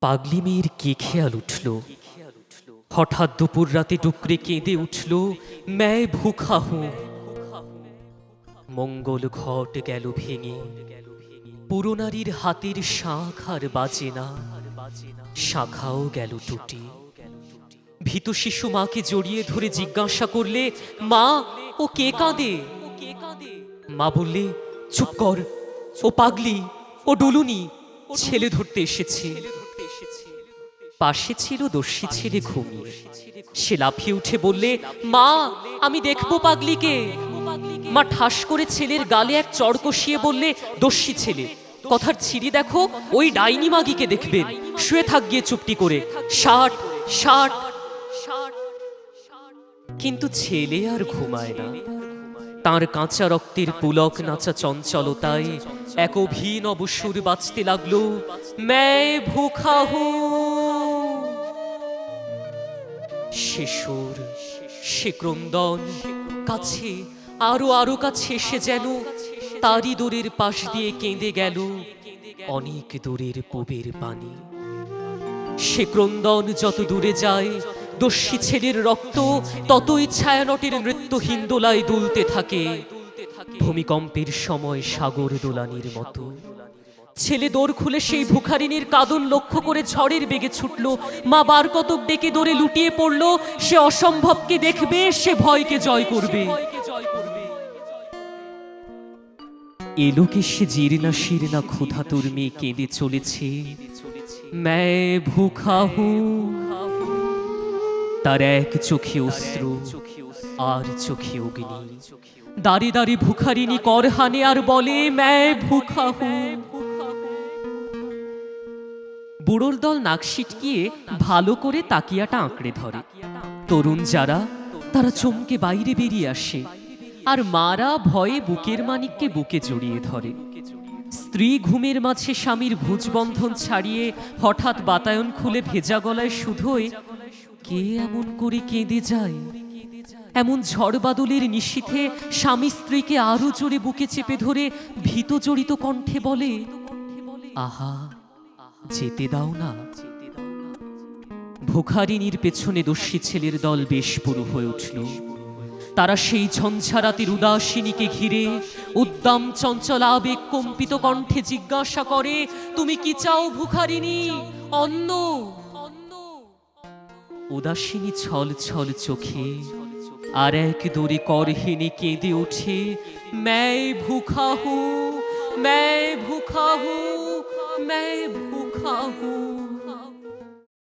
পাগলি মেয়ের কে খেয়াল উঠল? হঠাৎ দুপুর রাতে ডুকরে কেঁদে উঠল, ম্যায় ভুখা হু। মঙ্গল ঘট গেল ভেঙে। পুরনারীর হাতের শাঁখ আর বাজে না। শাখাও গেল টুটি। ভীত শিশু মাকে জড়িয়ে ধরে জিজ্ঞাসা করলে, মা, ও কে কাঁদে? মা বললে, চুপ কর, ও পাগলি, ও ডুলুনি, ছেলে ধরতে এসেছে। পাশে ছিল দস্যি ছেলে ঘুমিয়ে। সে লাফিয়ে উঠে বললে, মা, আমি দেখব পাগলিকে। মা ঠাস করে ছেলের গালে এক চড় কষিয়ে বললে দস্যি ছেলে, কথার ছিঁড়ি দেখো, ওই ডাইনি মাগিকে দেখবেন। শুয়ে থাক গিয়ে চুপটি করে। ষাট ষাট। কিন্তু ছেলে আর ঘুমায় না। তার কাঁচা রক্তের পুলক নাচা চঞ্চলতায় এক অভিনব সুর বাজতে লাগল ম্যায় ভুখা হু সে সে ক্রন্দন, কাছে, আরও আরও কাছে এসে যেন তারই দূরের পাশ দিয়ে কেঁদে গেল অনেক দূরের পবের পানি সে ক্রন্দন যত দূরে যায় দস্যি ছেলের রক্ত ততই ছায়ানটের নৃত্যহীন দোলায় দুলতে থাকে। ভূমিকম্পের সময় সাগর দোলানির মতো। ছেলে দৌড় খুলে সেই ভুখারিনীর কাদন লক্ষ্য করে ঝড়ের বেগে ছুটল। মা বার কতক ডেকে দৌড়ে লুটিয়ে পড়ল। সে অসম্ভবকে দেখবে, সে ভয়কে জয় করবে। এলোকে সে জিরনা শিরনা ক্ষুধা তোর মেয়ে কেঁদে চলেছে। ম্যায় ভুখা হু তার এক চোখে অশ্রু, আর চোখে অগ্নি। দাঁড়ি দাঁড়ি ভুখারিনী করহানে আর বলে ম্যায় ভুখা হু। বুড়োর দল নাক সিটকিয়ে ভালো করে তাকিয়াটা আঁকড়ে ধরে। তরুণ যারা, তারা চমকে বাইরে বেরিয়ে আসে, আর মারা ভয়ে বুকের মানিককে বুকে জড়িয়ে ধরে। স্ত্রী ঘুমের মাঝে স্বামীর ভুজবন্ধন ছাড়িয়ে হঠাৎ বাতায়ন খুলে ভেজা গলায় শুধোয় কে এমন করে কেঁদে যায়? এমন ঝড় বাদলের নিশীথে স্বামী স্ত্রীকে আরও জোরে বুকে চেপে ধরে ভীত জড়িত কণ্ঠে বলে, আহা, যেতে দাও না। ভুখারিনীর পেছনে দস্যি ছেলের দল বেশ পুরু হয়ে উঠল। তারা সেই ঝঞ্ঝারাতের উদাসিনীকে ঘিরে উদ্দাম চঞ্চল আবেগ কম্পিত কণ্ঠে জিজ্ঞাসা করে, তুমি কি চাও ভুখারিনী? অন্ন? উদাসিনী ছল ছল চোখে, আর এক দূরে করহিনী কেঁদে ওঠে, ম্যায় ভুখা হু ম্যায় ভুখা হু ম্যায় ভুখা হু